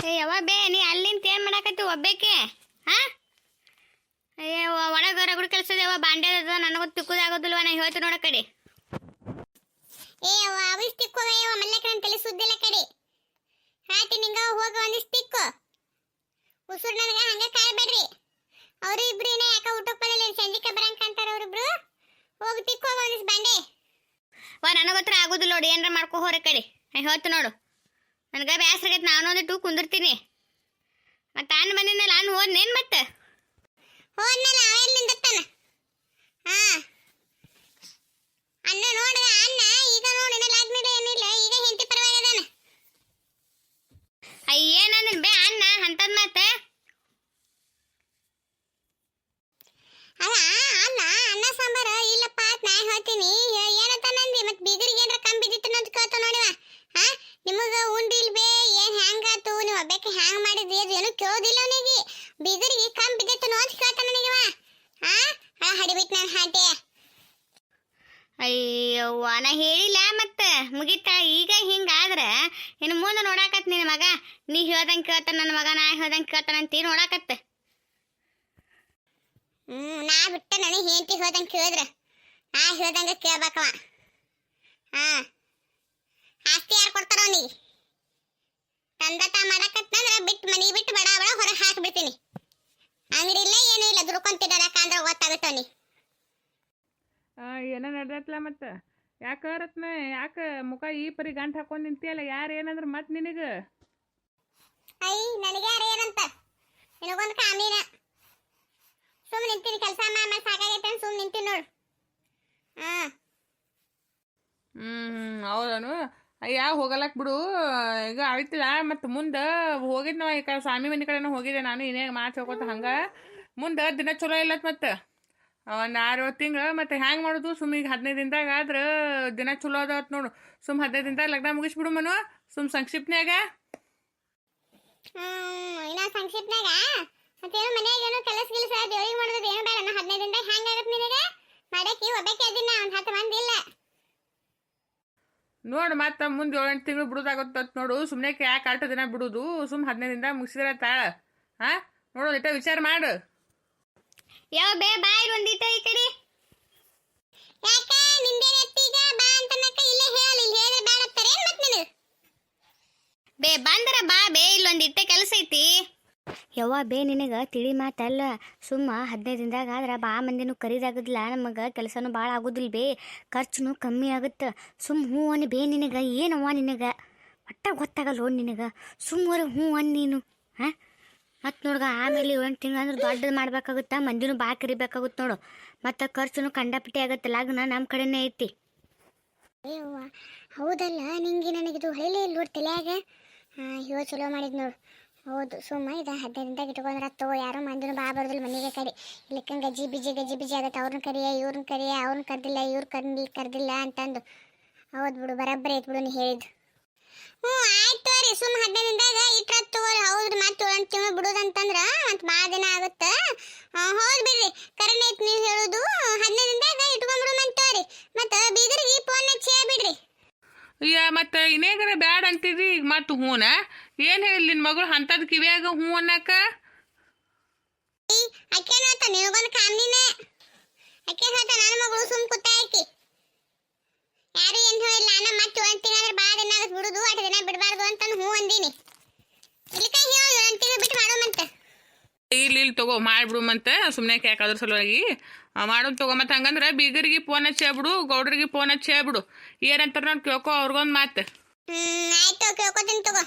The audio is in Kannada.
ಏ ಯವ್ವ ಬೇ ನೀ ಅಲ್ಲಿಂದ ಏನ್ ಮಾಡಾಕತ್ತಿ ಒಬ್ಬೇಕೆ? ಹಾ ಅಯ್ಯ ಒಳಗ ರಗಡು ಕೆಲಸದ ಯಾವ ಬಾಂಡೆ ಅದ ನನಗೂ ತಿಕ್ಕುದಾಗೋದಿಲ್ವ ನಾ ಹೇಳ್ತೀನಿ ನೋಡ ಕಡೆ. ಏ ಅವ ಅವಿಸ್ ತಿಕ್ಕೋ ಅವ ಮಲ್ಲಕ್ಕ ನನ್ನ ತಲೆ ಸುದ್ದಿಲ್ಲ ಕಡೆ. ಹಾತಿ ನಿಂಗ ಹೋಗ ಒಂದಿಷ್ಟು ತಿಕ್ಕು. ಉಸುರು ನನಗೆ ಹಂಗ ಕಾಯ್ಬೇಡ್ರಿ. ಅವರು ಇಬ್ರು ಏನ ಯಾಕ ಊಟಕ್ಕೆ ಬರಲ್ಲ ಸಂಜಿಕ ಬರಂಕ ಅಂತಾರ ಅವ್ರಿಬ್ರು ಹೋಗಿ ತಿಕ್ಕೋ ಒಂದಿಷ್ಟು ಬಾಂಡೆ ವಾ ನನಗತ್ರ ಆಗೋದಿಲ್ಲ ನೋಡಿ ಏನಾರ ಮಾಡ್ಕೊ ಹೊರ ಕಡೆ. ಹೇಳ್ತು ನೋಡು. ನನಗೆ ನಾನು ಟೂ ಕುಂದಿರ್ತೀನಿ. ಮತ್ತೆ ಅನ್ನ ಬಂದಿದ್ದಲ್ಲ ನಾನು ಹೋದ್ನೇನು ಮತ್ತೆ? ಹೋದ್ನಲ್ಲ, ಅವ ಎಲ್ಲಿ ಹಾಂ. ಅನ್ನ ನೋಡ್ದ ಅನ್ನ ಈಗ ನೋಡಿ ಇನ್ನ ಲಗ್ನದ ಏನಿಲ್ಲ ಈಗ ಹೆಂಡತಿ ಪರವಾಗಿದಾನ ಅಯ್ಯ ಏನಂದ್ರೆ ಬೇ ಅನ್ನ ಅಂತದ್ ಮತ್ತೆ ಅಲ್ಲ ಅಲ್ಲ ಅನ್ನ ಸಾಂಬಾರ ಇಲ್ಲಪ್ಪ ಅಂತ ನಾ ಹೇಳ್ತೀನಿ ಏ- ಏನಂತ ನಂದಿ ಮತ್ ಬೀಗರಿಗೆ ಏನ್ರ ಕಮ್ಮಿ ಬಿದ್ದಿತ್ತು ಅಂತ ಕೇಳ್ತ ನೋಡಿವ ಹಾ ನಿಮಗ ಉಂಡಿಲ್ ಬೇ ಏನ್ ಹ್ಯಾಂಗಾತು ನೀವು ಒಬ್ಬಕ್ಕೆ ಹ್ಯಾಂಗ್ ಮಾಡಿದ್ರಿ ಅದು ಏನೂ ಕೇಳೋದಿಲ್ಲ ಅವನಿಗೆ ಬೀಗರಿಗೆ ಕಮ್ಮಿ ಬಿದ್ದಿತ್ತು ಅಂತ ಕೇಳ್ತ ನನಗಿವ ಹಾ ಹಾ ಹಡಿಬಿಟ್ ನಾನು ಹಾಟೆ ಅಯ್ಯವ್ವ ನಾ ಹೇಳಿಲ್ಲ ಮತ್ತೆ. ಮುಗಿತ ಈಗ ಹಿಂಗಾದ್ರ ಇನ್ನು ಮುಂದೆ ನೋಡಾಕತ್ ನಿನ್ನ ಮಗ. ನೀ ಹೇಳ್ದಂಗೆ ಕೇಳ್ತಾನ ನನ್ನ ಮಗ ನಾ ಹೇಳ್ದಂಗೆ ಕೇಳ್ತಾನಂತ ನೋಡಾಕತ್ತೆ. ಹ್ಮ್ ನಾ ಬಿಟ್ಟ ನನಗೆ ಹೆಂಡತಿ ಹೇಳ್ದಂಗೆ ಕೇಳಿದ್ರ. ನಾ ಹೇಳ್ದಂಗೆ ಕೇಳ್ಬೇಕವ. ಹಾ. ಆಸ್ತಿ ಯಾರು ಕೊಡ್ತಾರ ಅವನಿಗೆ? ತಂದ ತಾ ಮಾಡಕತ್ತಂದ್ರೆ ಬಿಟ್ಟು ಮನೆ ಬಿಟ್ಟು ಬಡ ಬಡ ಹೊರಗೆ ಹಾಕ್ಬಿಡ್ತೀನಿ. ಅಂಗಡಿ ಇಲ್ಲ ಏನೂ ಇಲ್ಲ ದುಡ್ಕೊಂತಿದ್ದಾರಕ ಅಂದ್ರೆ ಗೊತ್ತಾಗುತ್ತೆ ಅವನಿಗೆ. ಏನೋ ನಡ್ದತ್ಲ ಮತ್ತೆ? ಯಾಕ ರತ್ನ ಯಾಕ ಮುಖ ಈ ಪರಿ ಗಂಟು ಹಾಕೊಂಡು ನಿಂತಿಯಲ್ಲ? ಯಾರು ಏನಂದ್ರೆ ಮತ್ತೆ ನಿನಗೆ? ಐ ನನಗೆ ಯಾರು ಏನಂತ? ನಿನಗೊಂದು ಕಾಮಿನ. ಸುಮ್ ನಿಂತೀನಿ ಕೆಲಸ ಮಾಡಿ ಸಾಕಾಗೈತೆ ಸುಮ್ ನಿಂತೀನಿ ನೋಡು. ಹಾ ಹ್ಞೂ ಹೌದನು. ಅಯ್ಯ ಹೋಗಲಕ್ ಬಿಡು. ಈಗ ಆಯ್ತಿಲ್ಲ ಮತ್ತು ಮುಂದೆ ಹೋಗಿದ್ನ ಈ ಕಡೆ ಸ್ವಾಮಿ ಮನೆ ಕಡೆನೂ ಹೋಗಿದ್ದೆ ನಾನು. ಇನ್ನೇ ಮಾತು ಹೇಳ್ಕೊತ ಹಂಗೆ. ಮುಂದೆ ದಿನ ಚಲೋ ಇಲ್ಲತ್ ಮತ್ತೆ. ಒಂದು ಆರು ತಿಂಗಳು ಮತ್ತೆ ಹ್ಯಾಂಗೆ ಮಾಡೋದು? ಸುಮ್ ಈಗ ಹದಿನೈದು ದಿನದಾಗ ಆದ್ರೆ ದಿನ ಚಲೋ ಅದಾವತ್ ನೋಡು. ಸುಮ್ ಹದಿನೈದು ದಿನದಾಗ ಲಗ್ನ ಮುಗಿಸ್ಬಿಡು ಮನು. ಸುಮ್ ಸಂಕ್ಷಿಪ್ನ್ಯಾಗ. ಇನ್ನ ಸಂಕ್ಷಿಪ್ನಾಗ ಮತ್ತೇನು ಮನ್ಯಾಗ ಏನೋ ಕೆಲಸ ಗಿಲಸ ದೇವ್ರಿಗೆ ಮಾಡೋದು ಏನು ಬೇಡ. ನಾ ಹದಿನೈದು ದಿನದಾಗ ಆಗತ್ತೆ ನಿನಗೆ? ಮಾಡಕ್ಕೆ ಒಬ್ಬಕ್ಕೆ ಅದೀನಿ ಒಂದು ಹತ್ತು ಮಂದಿ ಇಲ್ಲ. ನೋಡು ಮತ್ತೆ ಮುಂದೆ ಏಳೆಂಟು ತಿಂಗಳು ಬಿಡೋದಾಗತ್ತ ನೋಡು. ಸುಮ್ಮನೆ ಯಾಕೆ ಆಟ ದಿನ ಬಿಡೋದು? ಸುಮ್ ಹದಿನೈದು ದಿನ ಮುಗಿಸಿದ್ರೆ ತಾಳ. ಹಾಂ ನೋಡು ಇಟ್ಟ ವಿಚಾರ ಮಾಡು. ಯಾವ ಬೇ ಬಾಯ್ ಒಂದಿಟ ಈ ಕಡೆ. ಯಾಕ ನಿಂದೆ ನೆತ್ತಿಗ ಬಾ ಅಂತ ನಕ್ಕ ಇಲ್ಲ ಹೇಳಿ ಇಲ್ಲಿ ಹೇಳಿದ್ರೆ ಬೇಡ ಏನು ಮತ್ತೆ ನೀನು? ಬೇ, ಬಂದ್ರ ಬಾ ಬೇ, ಇಲ್ಲೊಂದಿಟ್ಟ ಕೆಲಸ ಐತಿ. ಯವ್ವ, ಬೇ, ನಿನಗೆ ತಿಳಿ ಮಾತಲ್ಲ. ಸುಮ್ಮ ಹದಿನೈದು ದಿನದಾಗ ಆದ್ರೆ ಬಾ ಮಂದಿನೂ ಕರೀದಾಗುದಿಲ್ಲ. ನಮಗೆ ಕೆಲಸನೂ ಭಾಳ ಆಗೋದಿಲ್ಲ ಬೇ. ಖರ್ಚುನು ಕಮ್ಮಿ ಆಗುತ್ತೆ. ಸುಮ್ಮ ಹ್ಞೂ ಅನ್ನಿ ಬೇ ನಿನಗೆ, ಏನವ್ವ ನಿನಗೆ? ಒಟ್ಟ ಗೊತ್ತಾಗಲ್ಲ ನೋಡಿ ನಿನಗೆ? ಸುಮ್ಮನೆ ಹ್ಞೂ ಅನ್ ನೀನು, ಹಾಂ? ಮತ್ತು ನೋಡ್ಗ ಆಮೇಲೆ ಒಂದು ತಿಂಗಳು ಅಂದ್ರೆ ದೊಡ್ಡದು ಮಾಡ್ಬೇಕಾಗುತ್ತಾ? ಮಂದಿನೂ ಬಾ ಕರಿಬೇಕಾಗುತ್ತೆ ನೋಡು. ಮತ್ತೆ ಖರ್ಚುನು ಕಂಡಪಟ್ಟಿ ಆಗುತ್ತೆ. ಲಗ್ನ ನಮ್ಮ ಕಡೆನೇ ಐತಿ. ಹೌದಲ್ಲ? ನಿಂಗೆ ನನಗಿದು ಹೇಳಿ ಇಲ್ಲ ನೋಡಿ ತಲೆಯಾಗ. ಇವ ಚಲೋ ಮಾಡಿದ್ ನೋಡು. ಹೌದು, ಸುಮ್ಮ ಇದು ಹದಿನೈದು ಇಟ್ಕೊಂಡ್ರೆ ತೋ, ಯಾರೋ ಮಂದಿನ ಬಾ ಬರೋದಿಲ್ಲ ಮನೆಗೆ ಕರಿ. ಕಂಗ ಗಜ್ಜಿ ಬಿಜಿ ಗಜ್ಜಿ ಬಿಜಿ ಆಗತ್ತೆ. ಅವ್ರನ್ನ ಕರಿಯ ಇವ್ರನ್ನ ಕರಿಯ ಅವ್ರನ್ನ ಕರ್ದಿಲ್ಲ, ಇವ್ರು ಕರ್ದಿಲ್ಲ ಕರ್ದಿಲ್ಲ ಅಂತಂದು. ಹೌದು ಬಿಡು, ಬರಬ್ಬರಿ ಐತ್ ಬಿಡು ನೀ ಹೇಳಿದ್ದು ಮತ್ತೆ ಭಾಳ ದಿನ ಆಗುತ್ತೆ? ಹೌದು ಬಿಡ್ರಿ. ಕರೆಕ್ಟ್ ಐತಿ ನೀವು ಹೇಳೋದು. ಹದಿನೈದಿಂದಾಗ ಇಟ್ಕೊಂಡ್ಬಿಡು ತೋರಿ ಮತ್ತೆ ಬೀದರಿಗೆ ಫೋನ್ ಹಚ್ಚಿ ಬಿಡ್ರಿ ಅಯ್ಯ ಮತ್ತೆ ಇನ್ನೇಗರ ಬ್ಯಾಡ ಅಂತಿದ್ರಿ ಈಗ ಮತ್ತೆ ಹೂನ? ಏನು ಹೇಳಿ ನಿನ್ನ ಮಗಳು ಅಂಥದ್ದು ಕಿವಿಯಾಗ ಹೂ ಅನ್ನಕ್ಕ ಅಕ್ಕೆ ಹೇಳ್ತ ನಿನಗೊಂದು ಕಾಮಿನೇ ಅಕ್ಕೆ ಹೇಳ್ತ ನನ್ನ ಮಗಳು ಸುಮ್ ಕೂತ ಐತಿ ಯಾರು ಏನು ಹೇಳಿಲ್ಲ ನಾನು ಮತ್ತೆ ಒಂದು ತಿಂಗಳಾದ್ರೆ ಭಾಳ ದಿನ ಬಿಡುದು ಅಟ್ ದಿನ ಬಿಡಬಾರ್ದು ಅಂತ ಹೂ ಅಂದೀನಿ. ಇಲ್ಲಿ ಹೇಳು ಒಂದ್ ತಿಂಗಳು ಬಿಟ್ಟು ಮಾಡೋಮಂತ ಇಲ್ಲಿ ಇಲ್ಲಿ ತಗೋ ಮಾಡ್ಬಿಡುಮಂತ ಸುಮ್ಮನೆ ಯಾಕಾದ್ರ ಸಲುವಾಗಿ. ಮಾಡೋದು ತಗೋ. ಮತ್ತೆ ಹಂಗಂದ್ರೆ ಬೀಗರಿಗೆ ಫೋನ್ ಹಚ್ಚಿ ಹೇಳ್ಬಿಡು ಗೌಡ್ರಿಗೆ ಫೋನ್ ಹಚ್ಚಿ ಹೇಳ್ಬಿಡು ಏನಂತಾರ ನೋಡಿ ಕೇಳ್ಕೊ, ಅವ್ರಿಗೊಂದು ಮಾತು. ಆಯ್ತು ಕೇಳ್ಕೊತೀನಿ ತಗೋ.